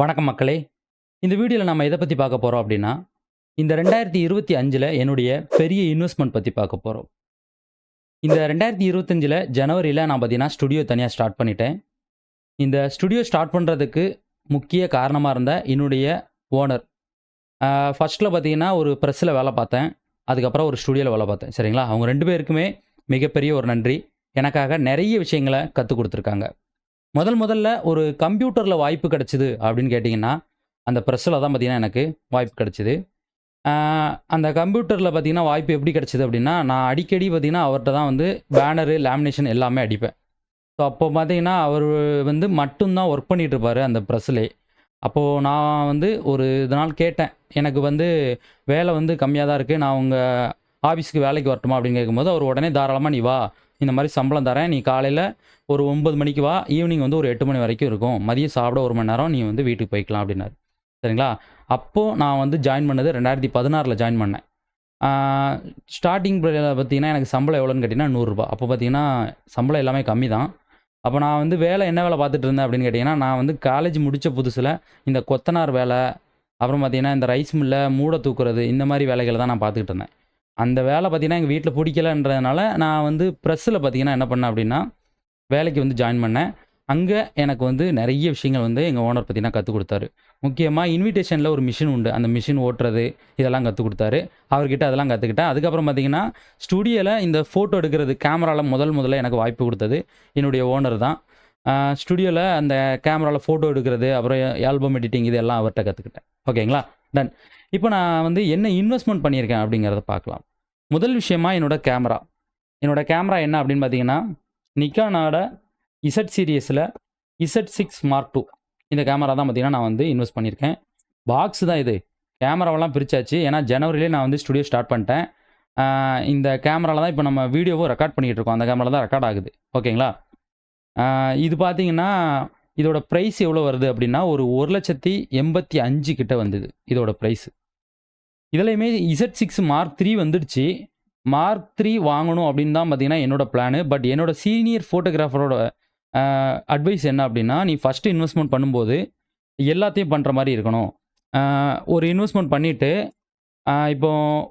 வணக்கம் மக்களே. இந்த வீடியோவில் நம்ம எதை பற்றி பார்க்க போகிறோம் அப்படின்னா இந்த ரெண்டாயிரத்தி இருபத்தி அஞ்சில் என்னுடைய பெரிய இன்வெஸ்ட்மெண்ட் பற்றி பார்க்க போகிறோம் இந்த ரெண்டாயிரத்தி இருபத்தஞ்சில் ஜனவரியில் நான் பார்த்தீங்கன்னா ஸ்டுடியோ தனியாக ஸ்டார்ட் பண்ணிட்டேன். இந்த ஸ்டுடியோ ஸ்டார்ட் பண்ணுறதுக்கு முக்கிய காரணமாக இருந்த என்னுடைய ஓனர் ஃபஸ்ட்டில் பார்த்தீங்கன்னா ஒரு ப்ரெஸ்ஸில் வேலை பார்த்தேன். அதுக்கப்புறம் ஒரு ஸ்டுடியோவில் வேலை பார்த்தேன். சரிங்களா? அவங்க ரெண்டு பேருக்குமே மிகப்பெரிய ஒரு நன்றி. எனக்காக நிறைய விஷயங்களை கற்றுக் கொடுத்துருக்காங்க. முதல் முதல்ல ஒரு கம்ப்யூட்டரில் வாய்ப்பு கிடச்சிது அப்படின்னு கேட்டிங்கன்னா அந்த ப்ரெஸ்ஸில் தான் பார்த்தீங்கன்னா எனக்கு வாய்ப்பு கிடச்சிது. அந்த கம்ப்யூட்டரில் பார்த்தீங்கன்னா வாய்ப்பு எப்படி கிடச்சிது அப்படின்னா நான் அடிக்கடி பார்த்தீங்கன்னா அவர்கிட்ட தான் வந்து பேனரு லேமினேஷன் எல்லாமே அடிப்பேன். ஸோ அப்போ பார்த்தீங்கன்னா அவர் வந்து மட்டும்தான் ஒர்க் பண்ணிகிட்ருப்பார் அந்த ப்ரெஸ்ஸிலே அப்போது நான் வந்து ஒரு இதனால் கேட்டேன். எனக்கு வந்து வேலை வந்து கம்மியாக தான் இருக்குது நான் உங்கள் ஆஃபீஸ்க்கு வேலைக்கு வரட்டுமா அப்படின்னு கேட்கும்போது அவர் உடனே தாராளமாக நீ வா இந்த மாதிரி சம்பளம் தரேன். நீ காலையில் ஒரு ஒன்பது மணிக்கு வா. ஈவினிங் வந்து ஒரு எட்டு மணி வரைக்கும் இருக்கும். மதியம் சாப்பிட ஒரு மணி நேரம் நீ வந்து வீட்டுக்கு போய்க்கலாம் அப்படின்னாரு. சரிங்களா? அப்போது நான் வந்து ஜாயின் பண்ணது ரெண்டாயிரத்தி பதினாறில் ஜாயின் பண்ணேன். ஸ்டார்டிங் பார்த்தீங்கன்னா எனக்கு சம்பளம் எவ்வளோன்னு கேட்டிங்கன்னா நூறுரூபா. அப்போ பார்த்தீங்கன்னா சம்பளம் எல்லாமே கம்மி தான் அப்போ நான் வந்து வேலை என்ன வேலை பார்த்துட்டு இருந்தேன் அப்படின்னு கேட்டிங்கன்னா நான் வந்து காலேஜ் முடித்த புதுசில் இந்த கொத்தனார் வேலை அப்புறம் பார்த்திங்கன்னா இந்த ரைஸ் மில்லை மூடை தூக்குறது இந்த மாதிரி வேலைகளை தான் நான் பார்த்துக்கிட்டு இருந்தேன். அந்த வேலை பார்த்தீங்கன்னா எங்கள் வீட்டில் பிடிக்கலன்றதுனால நான் வந்து ப்ரெஸ்ஸில் பார்த்தீங்கன்னா என்ன பண்ணேன் அப்படின்னா வேலைக்கு வந்து ஜாயின் பண்ணேன். அங்கே எனக்கு வந்து நிறைய விஷயங்கள் வந்து எங்கள் ஓனர் பார்த்திங்கன்னா கற்றுக் கொடுத்தாரு. முக்கியமாக இன்விடேஷனில் ஒரு மிஷின் உண்டு. அந்த மிஷின் ஓட்டுறது இதெல்லாம் கற்றுக் கொடுத்தாரு. அவர்கிட்ட அதெல்லாம் கற்றுக்கிட்டேன் அதுக்கப்புறம் பார்த்திங்கன்னா ஸ்டுடியோவில் இந்த ஃபோட்டோ எடுக்கிறது கேமராவில் முதல் முதல்ல எனக்கு வாய்ப்பு கொடுத்தது என்னுடைய ஓனர் தான். ஸ்டுடியோவில் அந்த கேமராவில் ஃபோட்டோ எடுக்கிறது அப்புறம் ஆல்பம் எடிட்டிங் இதெல்லாம் அவர்கிட்ட கற்றுக்கிட்டேன் ஓகேங்களா டன் இப்போ நான் வந்து என்ன இன்வெஸ்ட்மெண்ட் பண்ணியிருக்கேன் அப்படிங்கிறத பார்க்கலாம். முதல் விஷயமா என்னோடய கேமரா. என்னோடய கேமரா என்ன அப்படின்னு பார்த்தீங்கன்னா நிக்கானோட இசட் சீரியஸில் இசட் சிக்ஸ் மார்க் டூ இந்த கேமரா தான் பார்த்தீங்கன்னா நான் வந்து இன்வெஸ்ட் பண்ணியிருக்கேன். பாக்ஸ் தான் இது. கேமராவெல்லாம் பிரிச்சாச்சு. ஏன்னா ஜனவரிலே நான் வந்து ஸ்டுடியோ ஸ்டார்ட் பண்ணிட்டேன். இந்த கேமராவில் தான் இப்போ நம்ம வீடியோவும் ரெக்கார்ட் பண்ணிகிட்டு இருக்கோம். அந்த கேமரா தான் ரெக்கார்ட் ஆகுது. ஓகேங்களா? இது பார்த்தீங்கன்னா இதோட ப்ரைஸ் எவ்வளோ வருது அப்படின்னா ஒரு ஒரு லட்சத்தி எண்பத்தி அஞ்சு கிட்ட வந்தது. இதோட ப்ரைஸ் இதுலையுமே இசட் சிக்ஸ் மார்க் த்ரீ வந்துடுச்சு. மார்க் த்ரீ வாங்கணும் அப்படின்னு தான் பார்த்தீங்கன்னா என்னோட பிளானு பட் என்னோட சீனியர் ஃபோட்டோகிராஃபரோட அட்வைஸ் என்ன அப்படின்னா நீ ஃபஸ்ட்டு இன்வெஸ்ட்மெண்ட் பண்ணும்போது எல்லாத்தையும் பண்ணுற மாதிரி இருக்கணும். ஒரு இன்வெஸ்ட்மெண்ட் பண்ணிவிட்டு இப்போ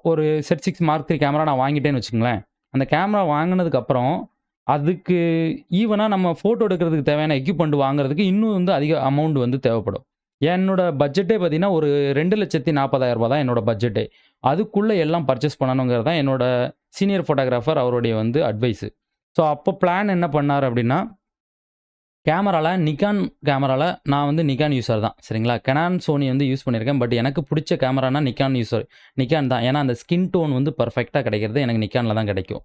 ஒரு Z six mark three camera நான் வாங்கிட்டேன்னு வச்சுங்களேன் அந்த கேமரா வாங்கினதுக்கப்புறம் அதுக்கு ஈவனாக நம்ம ஃபோட்டோ எடுக்கிறதுக்கு தேவையான எக்யூப்மெண்ட் வாங்குறதுக்கு இன்னும் வந்து அதிக அமௌண்ட் வந்து தேவைப்படும். என்னோட பட்ஜெட்டே பார்த்தீங்கன்னா ஒரு ரெண்டு லட்சத்தி நாற்பதாயிரம் ரூபா தான் என்னோட பட்ஜெட்டே அதுக்குள்ளே எல்லாம் பர்ச்சேஸ் பண்ணணுங்கிறது தான் என்னோட சீனியர் ஃபோட்டோகிராஃபர் அவருடைய வந்து அட்வைஸு ஸோ அப்போ பிளான் என்ன பண்ணார் அப்படின்னா கேமராவில் நிக்கான் கேமராவில் நான் வந்து நிக்கான் யூஸர் தான் சரிங்களா? கெனான் சோனி வந்து யூஸ் பண்ணியிருக்கேன். பட் எனக்கு பிடிச்ச கேமரானா நிக்கான் யூஸர் நிக்கான் தான். ஏன்னா அந்த ஸ்கின் டோன் வந்து பர்ஃபெக்டாக கிடைக்கிறது எனக்கு நிக்கானில் தான் கிடைக்கும்.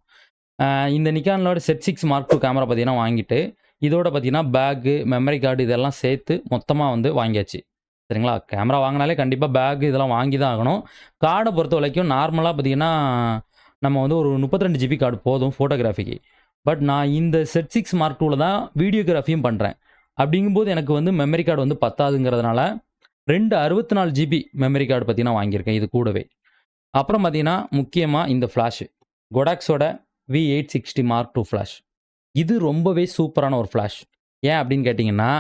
இந்த நிக்கானோட Z six mark two camera பார்த்தீங்கன்னா வாங்கிட்டு இதோட பார்த்தீங்கன்னா பேக்கு மெமரி கார்டு இதெல்லாம் சேர்த்து மொத்தமாக வந்து வாங்கியாச்சு. சரிங்களா? கேமரா வாங்கினாலே கண்டிப்பாக பேக் இதெல்லாம் வாங்கி தான் ஆகணும். கார்டை பொறுத்த வரைக்கும் நார்மலாக பார்த்தீங்கன்னா நம்ம வந்து ஒரு முப்பத்திரெண்டு ஜிபி கார்டு போதும் ஃபோட்டோகிராஃபிக்கு பட் நான் இந்த செட் சிக்ஸ் மார்க் டூவில் தான் வீடியோகிராஃபியும் பண்ணுறேன் அப்படிங்கும்போது எனக்கு வந்து மெமரி கார்டு வந்து பத்தாதுங்கிறதுனால ரெண்டு அறுபத்தி நாலு ஜிபி மெமரி கார்டு பார்த்தீங்கன்னா வாங்கியிருக்கேன் இது கூடவே. அப்புறம் பார்த்தீங்கன்னா முக்கியமாக இந்த flash கொடாக்ஸோட V eight sixty mark two flash இது ரொம்பவே சூப்பரான ஒரு ஃப்ளாஷ் ஏன் அப்படின்னு கேட்டிங்கன்னா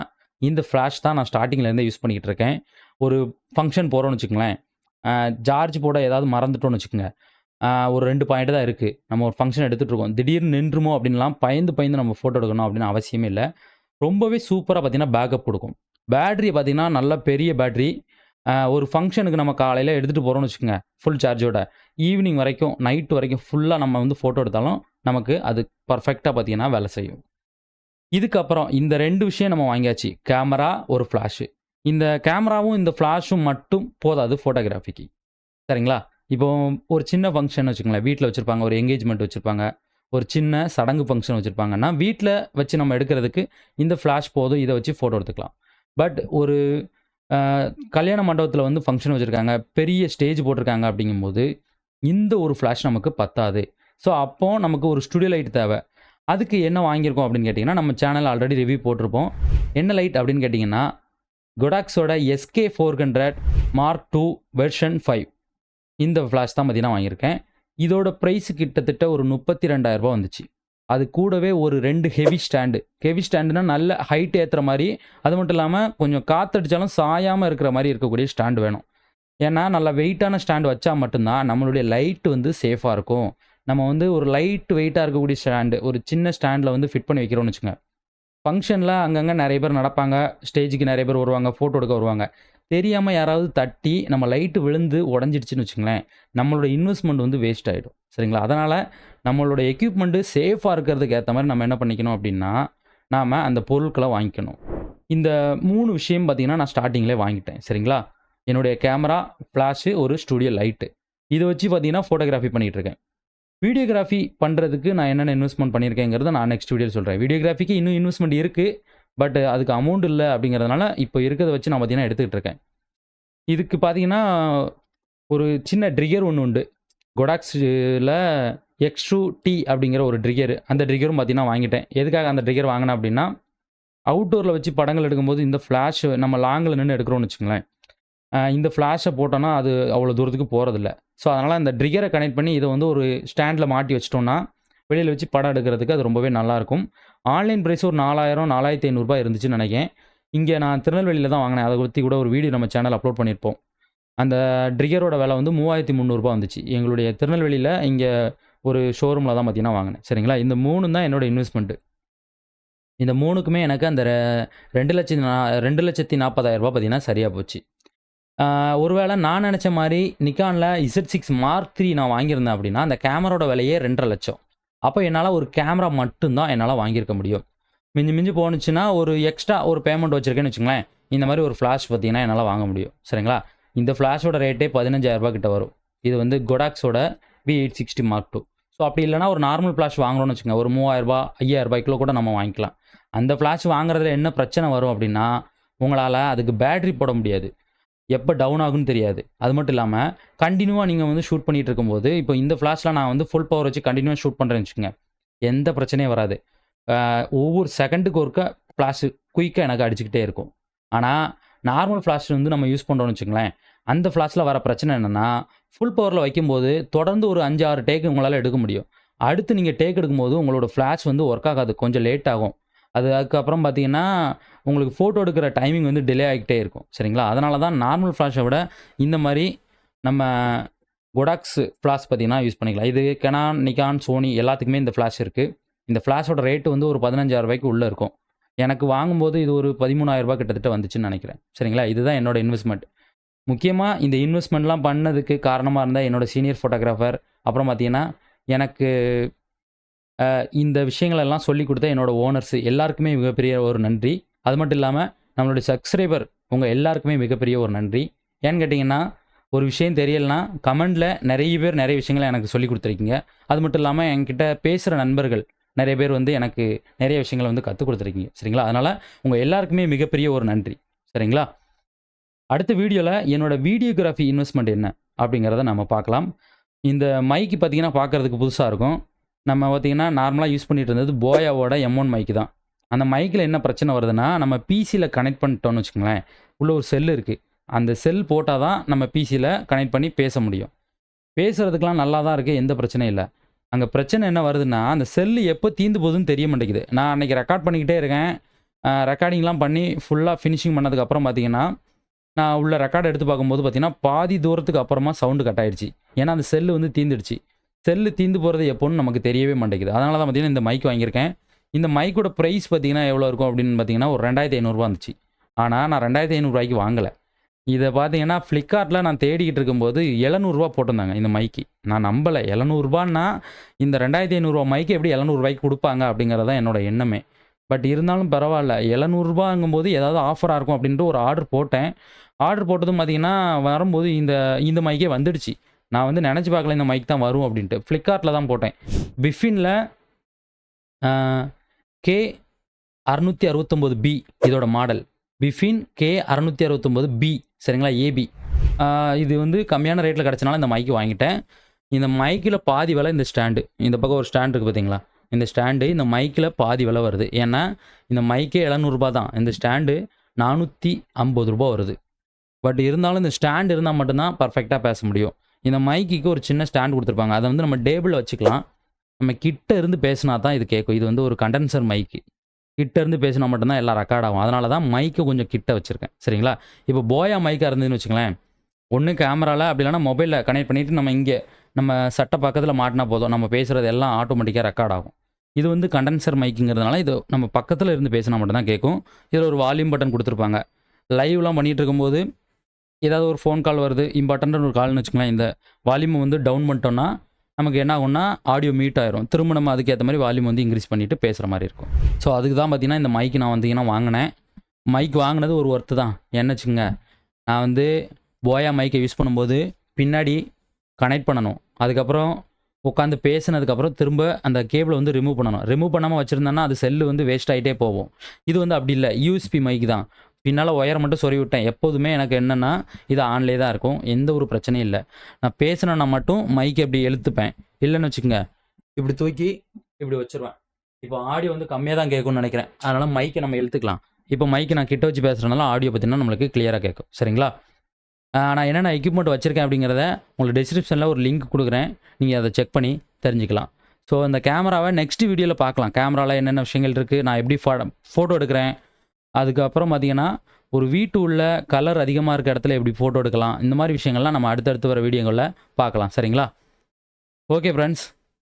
இந்த ஃப்ளாஷ் தான் நான் ஸ்டார்டிங்லேருந்தே யூஸ் பண்ணிக்கிட்டு இருக்கேன். ஒரு ஃபங்க்ஷன் போகிறோன்னு வச்சுக்கோங்களேன். சார்ஜ் போட ஏதாவது மறந்துட்டோன்னு வச்சுக்கோங்க. ஒரு ரெண்டு பாயிண்ட் தான் இருக்குது நம்ம ஒரு ஃபங்க்ஷன் எடுத்துகிட்டு இருக்கோம். திடீர்னு நின்றுமோ அப்படின்லாம் பயந்து பயந்து நம்ம ஃபோட்டோ எடுக்கணும் அப்படின்னு அவசியமே இல்லை. ரொம்பவே சூப்பராக பார்த்தீங்கன்னா பேக்கப் கொடுக்கும். பேட்ரி பார்த்திங்கன்னா நல்ல பெரிய பேட்ரி ஒரு ஃபங்க்ஷனுக்கு நம்ம காலையில் எடுத்துகிட்டு போகிறோம்னு வச்சுக்கோங்க ஃபுல் சார்ஜோட ஈவினிங் வரைக்கும் நைட் வரைக்கும் ஃபுல்லாக நம்ம வந்து ஃபோட்டோ எடுத்தாலும் நமக்கு அது பர்ஃபெக்டாக பார்த்தீங்கன்னா வேலை செய்யும். இதுக்கப்புறம் இந்த ரெண்டு விஷயம் நம்ம வாங்கியாச்சு. கேமரா ஒரு ஃப்ளாஷு இந்த கேமராவும் இந்த ஃப்ளாஷும் மட்டும் போதாது ஃபோட்டோகிராஃபிக்கு சரிங்களா? இப்போ ஒரு சின்ன ஃபங்க்ஷன் வச்சுக்கோங்களேன். வீட்டில் வச்சுருப்பாங்க ஒரு எங்கேஜ்மெண்ட் வச்சுருப்பாங்க. ஒரு சின்ன சடங்கு ஃபங்க்ஷன் வச்சுருப்பாங்கன்னா வீட்டில் வச்சு நம்ம எடுக்கிறதுக்கு இந்த ஃப்ளாஷ் போதும். இதை வச்சு ஃபோட்டோ எடுத்துக்கலாம். பட் ஒரு கல்யாண மண்டபத்தில் வந்து ஃபங்க்ஷன் வச்சுருக்காங்க. பெரிய ஸ்டேஜ் போட்டிருக்காங்க அப்படிங்கும்போது இந்த ஒரு ஃப்ளாஷ் நமக்கு பத்தாது. ஸோ அப்போது நமக்கு ஒரு ஸ்டுடியோ லைட் தேவை. அதுக்கு என்ன வாங்கியிருக்கோம் அப்படின்னு கேட்டிங்கன்னா நம்ம சேனல் ஆல்ரெடி ரிவ்யூ போட்டிருப்போம். என்ன லைட் அப்படின்னு கேட்டிங்கன்னா கொடாக்ஸோட SK four hundred mark two version five இந்த ஃப்ளாஷ் தான் பார்த்தீங்கன்னா வாங்கியிருக்கேன். இதோட ப்ரைஸ் கிட்டத்தட்ட ஒரு முப்பத்தி ரெண்டாயிரரூபா வந்துச்சு. அது கூடவே ஒரு ரெண்டு ஹெவி ஸ்டாண்டு. ஹெவி ஸ்டாண்டுனா நல்ல ஹைட் ஏற்றுற மாதிரி அது மட்டும் இல்லாமல் கொஞ்சம் காற்றடிச்சாலும் சாயாமல் இருக்கிற மாதிரி இருக்கக்கூடிய ஸ்டாண்டு வேணும். ஏன்னா, நல்லா வெயிட்டான ஸ்டாண்டு வச்சா மட்டும்தான் நம்மளுடைய லைட் வந்து சேஃபாக இருக்கும். நம்ம வந்து ஒரு லைட் வெயிட்டாக இருக்கக்கூடிய ஸ்டாண்டு, ஒரு சின்ன ஸ்டாண்டில் வந்து ஃபிட் பண்ணி வைக்கிறோம்னு வச்சுங்க ஃபங்க்ஷனில் அங்கங்கே நிறைய பேர் நடப்பாங்க. ஸ்டேஜுக்கு நிறைய பேர் வருவாங்க. ஃபோட்டோ எடுக்க வருவாங்க. தெரியாமல் யாராவது தட்டி நம்ம லைட்டு விழுந்து உடஞ்சிடுச்சுன்னு வச்சுங்களேன் நம்மளோட இன்வெஸ்ட்மெண்ட் வந்து வேஸ்ட் ஆகிடும் சரிங்களா? அதனால் நம்மளோட எக்யூப்மெண்ட்டு சேஃபாக இருக்கிறதுக்கு ஏற்ற மாதிரி நம்ம என்ன பண்ணிக்கணும் அப்படின்னா நாம் அந்த பொருட்களை வாங்கிக்கணும். இந்த மூணு விஷயம் பார்த்தீங்கன்னா, நான் ஸ்டார்டிங்லே வாங்கிட்டேன். சரிங்களா? என்னுடைய கேமரா, ஃப்ளாஷு ஒரு ஸ்டூடியோ லைட்டு இதை வச்சு பார்த்தீங்கன்னா, ஃபோட்டோகிராஃபி பண்ணிகிட்டு இருக்கேன். வீடியோகிராஃபி பண்ணுறதுக்கு நான் என்னென்ன இன்வெஸ்ட்மெண்ட் பண்ணியிருக்கேங்கிறத நான் நெக்ஸ்ட் வீடியோ சொல்கிறேன் வீடியோகிராஃபிக்கு இன்னும் இன்வெஸ்ட்மெண்ட் இருக்குது பட் அதுக்கு அமௌண்ட் இல்லை அப்படிங்கிறதுனால இப்போ இருக்கிறத வச்சு நான் பார்த்தீங்கன்னா எடுத்துக்கிட்டு இருக்கேன். இதுக்கு பார்த்தீங்கன்னா, ஒரு சின்ன ட்ரிகர் ஒன்று உண்டு. கொடாக்ஸ்ல எக்ஸ்2டி அப்டிங்கிற ஒரு ட்ரிகர். அந்த ட்ரிகரும் பார்த்தீங்கன்னா வாங்கிட்டேன். எதுக்காக அந்த ட்ரிகர் வாங்கினேன் அப்படின்னா அவுட்டோரில் வச்சு படங்கள் எடுக்கும்போது இந்த ஃப்ளாஷ் நம்ம லாங்கில் நின்று எடுக்கிறோம்னு வச்சுங்களேன் இந்த ஃப்ளாஷை போட்டோன்னா அது அவ்வளோ தூரத்துக்கு போகிறதில்ல ஸோ, அதனால் அந்த ட்ரிகரை கனெக்ட் பண்ணி இதை வந்து ஒரு ஸ்டாண்டில் மாட்டி வச்சிட்டோன்னா வெளியில் வச்சு படம் எடுக்கிறதுக்கு அது ரொம்பவே நல்லாயிருக்கும் ஆன்லைன் ப்ரைஸ் ஒரு 4000 4500 இருந்துச்சுன்னு நினைக்கிறேன் இங்கே நான் திருநெல்வேலியில் தான் வாங்கினேன் அதை பற்றி கூட ஒரு வீடியோ நம்ம சேனல் அப்லோட் பண்ணியிருப்போம். அந்த ட்ரிகரோட விலை வந்து மூவாயிரத்தி முந்நூறுரூபா வந்துச்சு. எங்களுடைய திருநெல்வேலியில் இங்கே ஒரு ஷோரூமில் தான் பார்த்தீங்கன்னா வாங்கினேன் சரிங்களா? இந்த மூணு தான் என்னோட இன்வெஸ்ட்மெண்ட்டு இந்த மூணுக்குமே எனக்கு அந்த ரெ 2,00,000 நா ரூ. 2,40,000 பார்த்தீங்கன்னா சரியாக போச்சு. ஒருவேளை நான் நான் நெனச்ச மாரி நிக்கான்ல Z6 மார்க் த்ரீ நான் வாங்கியிருந்தேன் அப்படின்னா அந்த கேமரோட விலையே 2,50,000 அப்போ என்னால் ஒரு கேமரா மட்டும்தான் என்னால் வாங்கியிருக்க முடியும். மிஞ்சி மிஞ்சி போணுச்சுன்னா ஒரு எக்ஸ்ட்ரா ஒரு பேமெண்ட் வச்சிருக்கேன்னு வச்சுங்களேன் இந்த மாதிரி ஒரு ஃப்ளாஷ் பார்த்தீங்கன்னா என்னால் வாங்க முடியும். சரிங்களா? இந்த ஃப்ளாஷோட ரேட்டே பதினஞ்சாயிரரூபா கிட்ட வரும். இது வந்து கொடாக்ஸோட V860 மார்க் டூ ஸோ, அப்படி இல்லைனா ஒரு நார்மல் ஃப்ளாஷ் வாங்குறோம்னு வச்சுங்க ஒரு மூவாயிரரூபா ஐயாயிரரூபாய்க்குள்ள கூட நம்ம வாங்கிக்கலாம். அந்த ஃபிளாஷ் வாங்குறதுல என்ன பிரச்சனை வரும் அப்படின்னா உங்களால் அதுக்கு பேட்ரி போட முடியாது. எப்போ டவுன் ஆகும்னு தெரியாது. அது மட்டும் இல்லாமல் கண்டினியூவாக நீங்கள் வந்து ஷூட் பண்ணிட்டு இருக்கும்போது, இப்போ இந்த ஃப்ளாஷில் நான் வந்து ஃபுல் பவர் வச்சு கண்டினியூவாக ஷூட் பண்ணுறேன் வச்சுக்கோங்க எந்த பிரச்சனையும் வராது. ஒவ்வொரு செகண்டுக்கு ஒருக்கா ஃபிளாஷ் குயிக்காக எனக்கு அடிச்சுக்கிட்டே இருக்கும். ஆனால் நார்மல் ஃப்ளாஷ் வந்து நம்ம யூஸ் பண்ணுறோம்னு வச்சுங்களேன் அந்த ஃப்ளாஷில் வர பிரச்சனை என்னென்னா ஃபுல் பவரில் வைக்கும்போது தொடர்ந்து ஒரு 5, 6 டேக் உங்களால் எடுக்க முடியும். அடுத்து நீங்கள் டேக் எடுக்கும்போது உங்களோட ஃபிளாஷ் வந்து ஒர்க் ஆகாது. கொஞ்சம் லேட் ஆகும். அது அதுக்கப்புறம் பார்த்தீங்கன்னா, உங்களுக்கு ஃபோட்டோ எடுக்கிற டைமிங் வந்து டிலே ஆகிக்கிட்டே இருக்கும். சரிங்களா? அதனால தான் நார்மல் ஃப்ளாஷை விட இந்த மாதிரி நம்ம கொடாக்ஸ் ஃப்ளாஷ் பார்த்தீங்கன்னா யூஸ் பண்ணிக்கலாம். இது கெனான் நிகான் சோனி எல்லாத்துக்குமே இந்த ஃப்ளாஷ் இருக்குது இந்த ஃப்ளாஷோட ரேட்டு வந்து ஒரு ரூ. 15,000 உள்ள இருக்கும். எனக்கு வாங்கும்போது இது ஒரு பதிமூணாயிரரூபா கிட்டத்தட்ட வந்துச்சுன்னு நினைக்கிறேன் சரிங்களா? இதுதான் என்னோட இன்வெஸ்ட்மெண்ட் முக்கியமாக இந்த இன்வெஸ்ட்மெண்ட்லாம் பண்ணதுக்கு காரணமாக இருந்தால் என்னோட சீனியர் ஃபோட்டோகிராஃபர், அப்புறம் பார்த்தீங்கன்னா, எனக்கு இந்த விஷயங்கள் எல்லாம் சொல்லிக் குடுத்த என்னோட ஓனர்ஸ் எல்லாருக்குமே மிகப்பெரிய ஒரு நன்றி. அது மட்டும் இல்லாமல் நம்மளுடைய சப்ஸ்கிரைபர் உங்கள் எல்லாருக்குமே மிகப்பெரிய ஒரு நன்றி. ஏன்னு கேட்டிங்கன்னா ஒரு விஷயம் தெரியலனா கமெண்டில் நிறைய பேர் நிறைய விஷயங்களை எனக்கு சொல்லிக் கொடுத்துருக்கீங்க அது மட்டும் இல்லாமல் என்கிட்ட பேசுகிற நண்பர்கள் நிறைய பேர் வந்து எனக்கு நிறைய விஷயங்கள வந்து கற்றுக் கொடுத்துருக்கீங்க சரிங்களா? அதனால் உங்கள் எல்லாருக்குமே மிகப்பெரிய ஒரு நன்றி. சரிங்களா? அடுத்த வீடியோவில் என்னோட வீடியோகிராஃபி இன்வெஸ்ட்மெண்ட் என்ன அப்படிங்கிறத நம்ம பார்க்கலாம். இந்த மைக்கு பார்த்தீங்கன்னா பார்க்கறதுக்கு புதுசாக இருக்கும். நம்ம பார்த்திங்கன்னா நார்மலாக யூஸ் பண்ணிகிட்டு இருந்தது போயாவோட M1 மைக் தான். அந்த மைக்கில் என்ன பிரச்சனை வருதுன்னா, நம்ம பிசியில் கனெக்ட் பண்ணிட்டோம்னு வச்சுக்கோங்களேன் உள்ளே ஒரு செல் இருக்குது அந்த செல் போட்டால் தான் நம்ம பிசியில் கனெக்ட் பண்ணி பேச முடியும். பேசுகிறதுக்கெலாம் நல்லா தான் இருக்குது எந்த பிரச்சனையும் இல்லை அங்கே பிரச்சனை என்ன வருதுன்னா, அந்த செல் எப்போ தீந்து போகுதுன்னு தெரிய மாட்டேங்குது. நான் அன்னைக்கு ரெக்கார்ட் பண்ணிக்கிட்டே இருக்கேன். ரெக்கார்டிங்லாம் பண்ணி ஃபுல்லாக ஃபினிஷிங் பண்ணதுக்கப்புறம் பார்த்தீங்கன்னா, நான் உள்ள ரெக்கார்டு எடுத்து பார்க்கும்போது பார்த்தீங்கன்னா, பாதி தூரத்துக்கு அப்புறமா சவுண்டு கட் ஆயிடுச்சு. ஏன்னா, அந்த செல்லு வந்து தீந்துடுச்சு செல்லு தீந்து போகிறது எப்போன்னு நமக்கு தெரியவே மாட்டேங்குது. அதனால தான் பார்த்தீங்கன்னா, இந்த மைக் வாங்கியிருக்கேன். இந்த மைக்கோட ப்ரைஸ் பார்த்தீங்கன்னா, எவ்வளோ இருக்கும் அப்படின்னு பார்த்தீங்கன்னா, ஒரு ரெண்டாயிரத்தி ஐநூறுரூவா இருந்துச்சு ஆனால் நான் ரெண்டாயிரத்தி ஐநூறுரூவாய்க்கு வாங்கலை இதை பார்த்தீங்கன்னா, ஃப்ளிப்கார்ட்டில் நான் தேடிக்கிட்டு இருக்கும்போது எழுநூறுபா போட்டிருந்தாங்க இந்த மைக்கு. நான் நம்பலை எழுநூறுபான்னா இந்த ரெண்டாயிரத்தி ஐநூறுரூவா மைக்கு எப்படி எழுநூறுபாய்க்கு கொடுப்பாங்க அப்படிங்கிறது தான் என்னோட எண்ணமே. பட் இருந்தாலும் பரவாயில்ல எழுநூறுபாங்கும்போது ஏதாவது ஆஃபராக இருக்கும் அப்படின்ட்டு ஒரு ஆர்டர் போட்டேன். ஆர்டர் போட்டதும் பார்த்தீங்கன்னா, வரும்போது இந்த இந்த மைக்கே வந்துடுச்சு. நான் வந்து நினச்சி பார்க்கல இந்த மைக் தான் வரும் அப்படின்ட்டு ஃப்ளிப்கார்ட்டில் தான் போட்டேன். பிஃபினில் கே அறுநூற்றி அறுபத்தொம்போது பி இதோட மாடல். பிஃபின் கே அறநூற்றி அறுபத்தொம்போது பி சரிங்களா? ஏபி. இது வந்து கம்மியான ரேட்டில் கிடைச்சனால இந்த மைக் வாங்கிட்டேன். இந்த மைக்கில் பாதி விலை இந்த ஸ்டாண்டு. இந்த பக்கம் ஒரு ஸ்டாண்ட் இருக்குது பார்த்தீங்களா? இந்த ஸ்டாண்டு இந்த மைக்கில் பாதி விலை வருது. ஏன்னா, இந்த மைக்கே எழுநூறுபா தான். இந்த ஸ்டாண்டு நானூற்றி ஐம்பது ரூபா வருது. பட் இருந்தாலும் இந்த ஸ்டாண்ட் இருந்தால் மட்டும்தான் பர்ஃபெக்டாக பேச முடியும். இந்த மைக்குக்கு ஒரு சின்ன ஸ்டாண்ட் கொடுத்துருப்பாங்க. அதை வந்து நம்ம டேபிளில் வச்சுக்கலாம். நம்ம கிட்ட இருந்து பேசினா தான் இது கேட்கும். இது வந்து ஒரு கண்டென்சர் மைக்கு. கிட்ட இருந்து பேசினா மட்டும்தான் எல்லாம் ரெக்கார்ட் ஆகும். அதனால தான் மைக்கை கொஞ்சம் கிட்ட வச்சுருக்கேன். சரிங்களா? இப்போ போயா மைக்காக இருந்ததுன்னு வச்சுங்களேன் ஒன்று கேமராவில் அப்படி இல்லைனா மொபைலில் கனெக்ட் பண்ணிவிட்டு நம்ம இங்கே நம்ம சட்டை பக்கத்தில் மாட்டினா போதும். நம்ம பேசுகிறது எல்லாம் ஆட்டோமேட்டிக்காக ரெக்கார்ட் ஆகும். இது வந்து கண்டென்சர் மைக்குங்கிறதுனால இது நம்ம பக்கத்தில் இருந்து பேசினா மட்டும்தான் கேட்கும். இதில் ஒரு வால்யூம் பட்டன் கொடுத்துருப்பாங்க. லைவ்லாம் பண்ணிகிட்டு இருக்கும்போது ஏதாவது ஒரு ஃபோன் கால் வருது இம்பார்ட்டன்ட் ஒரு கால்னு வச்சுக்கலாம் இந்த வால்யூமை வந்து டவுன் பண்ணிட்டோம்னா நமக்கு என்ன ஆகும்னா ஆடியோ மீட் ஆயிரும். திரும்ப நம்ம அதுக்கேற்ற மாதிரி வால்யூம் வந்து இன்க்ரீஸ் பண்ணிவிட்டு பேசுகிற மாதிரி இருக்கும். ஸோ அதுக்கு தான் பார்த்தீங்கன்னா இந்த மைக் நான் வந்தீங்கன்னா வாங்கினேன். மைக் வாங்கினது ஒரு ஒர்த்து தான். என்ன வச்சுங்க நான் வந்து போயா மைக்கை யூஸ் பண்ணும்போது பின்னாடி கனெக்ட் பண்ணணும். அதுக்கப்புறம் உட்காந்து பேசினதுக்கப்புறம் திரும்ப அந்த கேபிளை வந்து ரிமூவ் பண்ணணும். ரிமூவ் பண்ணாமல் வச்சுருந்தேன்னா அது செல்லு வந்து வேஸ்ட் ஆகிட்டே போகும். இது வந்து அப்படி இல்லை. யூஎஸ்பி மைக் தான். பின்னால் ஒயரை மட்டும் சொறி விட்டேன். எப்போதுமே எனக்கு என்னென்னா இது ஆன்லேயே தான் இருக்கும். எந்த ஒரு பிரச்சனையும் இல்லை. நான் பேசினேன்னா மட்டும் மைக் எப்படி எழுத்துப்பேன் இல்லைன்னு வச்சுக்கோங்க. இப்படி தூக்கி இப்படி வச்சுருவேன். இப்போ ஆடியோ வந்து கம்மியாக தான் கேட்கும்னு நினைக்கிறேன். அதனால் மைக்கை நம்ம எழுத்துக்கலாம் இப்போ மைக்கை நான் கிட்ட வச்சு பேசுகிறனால ஆடியோ பார்த்தீங்கன்னா நம்மளுக்கு கிளியராக கேட்கும். சரிங்களா? நான் என்னென்ன எக்யூப்மெண்ட் வச்சுருக்கேன் அப்படிங்கிறத உங்களுக்கு டிஸ்கிரிப்ஷனில் ஒரு லிங்க் கொடுக்குறேன். நீங்கள் அதை செக் பண்ணி தெரிஞ்சுக்கலாம். ஸோ அந்த கேமராவை நெக்ஸ்ட் வீடியோவில் பார்க்கலாம். கேமராவில் என்னென்ன விஷயங்கள் இருக்குது நான் எப்படி ஃபோட்டோ எடுக்கிறேன்? அதுக்கப்புறம் பார்த்தீங்கன்னா ஒரு வீட்டு உள்ள கலர் அதிகமாக இருக்க இடத்துல எப்படி ஃபோட்டோ எடுக்கலாம் இந்த மாதிரி விஷயங்கள்லாம் நம்ம அடுத்தடுத்து வர வீடியோங்களில் பார்க்கலாம். சரிங்களா? Okay friends